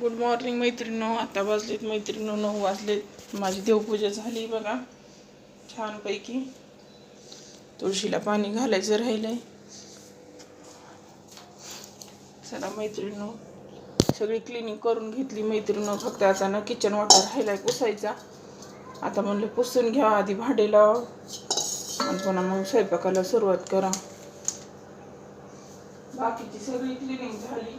Good morning मैत्रिणो आता वाजलेत मैत्रिणो नऊ वाजलेत. माझी देवपूजा झाली बघा. छानपैकी. तुळशीला पाणी घालायचं राहिलंय. चला मैत्रिणो सगळी क्लिनिंग करून घेतली मैत्रिणो फक्त आता ना किचन वाटा राहिलाय पुसायचा. आता म्हणलं पुसून घ्या आधी भांडे लावा आणि पुन्हा मग स्वयंपाकाला सुरुवात करा. बाकीची सगळी क्लिनिंग झाली.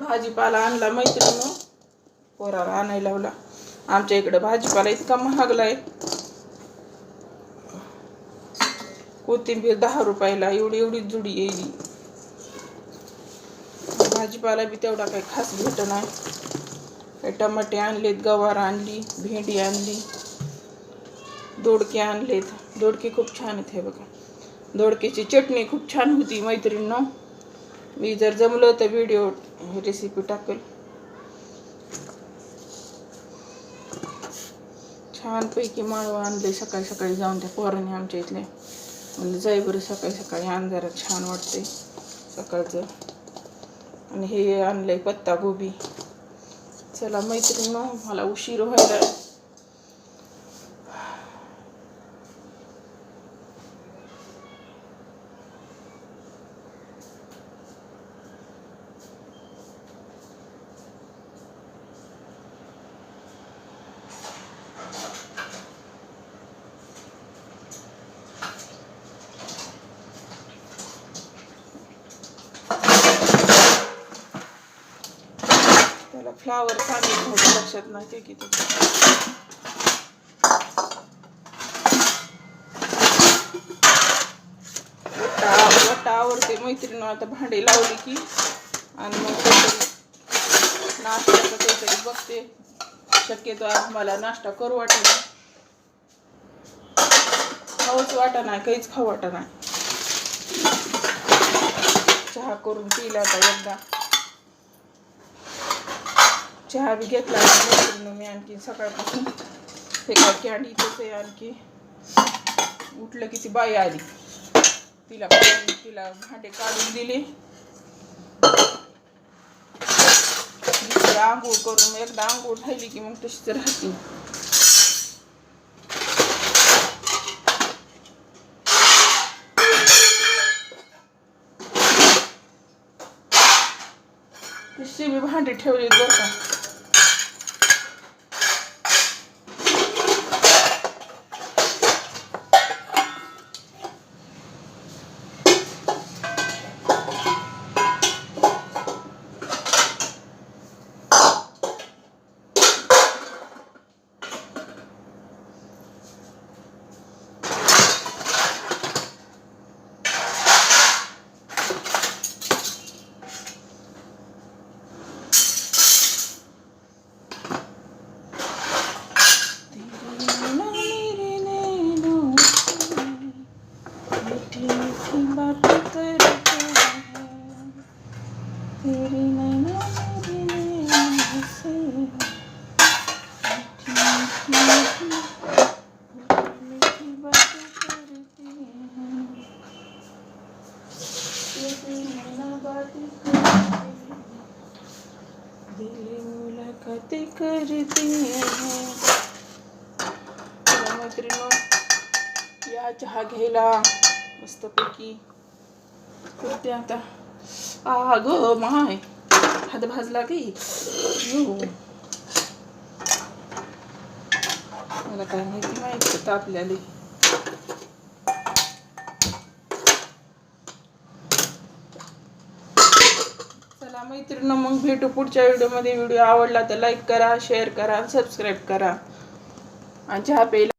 भाजीपाला आणला मैत्रिणी पोराला आणायला लावला. आमच्या इकडं भाजीपाला इतका महागलाय. कोथिंबीर दहा रुपयाला एवढी एवढी जुडी येईल. भाजीपाला बी तेवढा काही खास भेट नाही. काही टमाटे आणलेत गवार आणली भेंडी आणली. दोडके आणलेत. दोडके खूप छान आहेत हे बघा. दोडकेची चटणी खूप छान होती मैत्रिणीनं. मी जर जमलं तर व्हिडिओ रेसिपी टाकेल. छानपैकी माळवं आणले सकाळी सकाळी जाऊन त्या पोराने आमच्या इथले. म्हणजे जाई बरं सकाळी सकाळी आण जरा छान वाटते सकाळचं. आणि हे आणलंय पत्ता गोबी चला मैत्रिणी मला उशीर व्हायला. त्याला फ्लावर पाणी घ्यायचं लक्षात नाही ते किती. वटा वटा आवडते मैत्रिणी आता भांडी लावली की आणि मग काहीतरी नाश्त्याचं काहीतरी बघते. शक्यतो आज मला नाश्ता करू वाटेल. खाऊच वाटा नाही काहीच खाऊ वाटा नाही. चहा करून पिला आता एकदा. चहा बी घेतला मी आणखी सकाळपासून हे काय कॅन्डी इथंच आहे आणखी. उठलं की ती बाई आली. तिला तिला भांडे काढून दिले. आंघोळ करून एकदा आंघोळ राहिली की मग तशीच राहते. तशी मी भांडे ठेवले बरं का मीठी मीठी बातें करते हैं तेरी नैना मेरे नैना से मीठी मीठी मीठी मीठी बातें करते हैं तेरी नैना बातें करते हैं दिल मुलाकातें करते हैं चला मैत्रिणींनो या चहा घ्यायला मस्तपैकी. करते आता? आग माय. हात भाजला की? मला काय माहिती माहिती आपल्याला. चला मैत्रिणी मग भेटू पुढच्या व्हिडिओमध्ये. व्हिडिओ आवडला तर लाईक करा शेअर करा सबस्क्राईब करा. आणि चहा पेला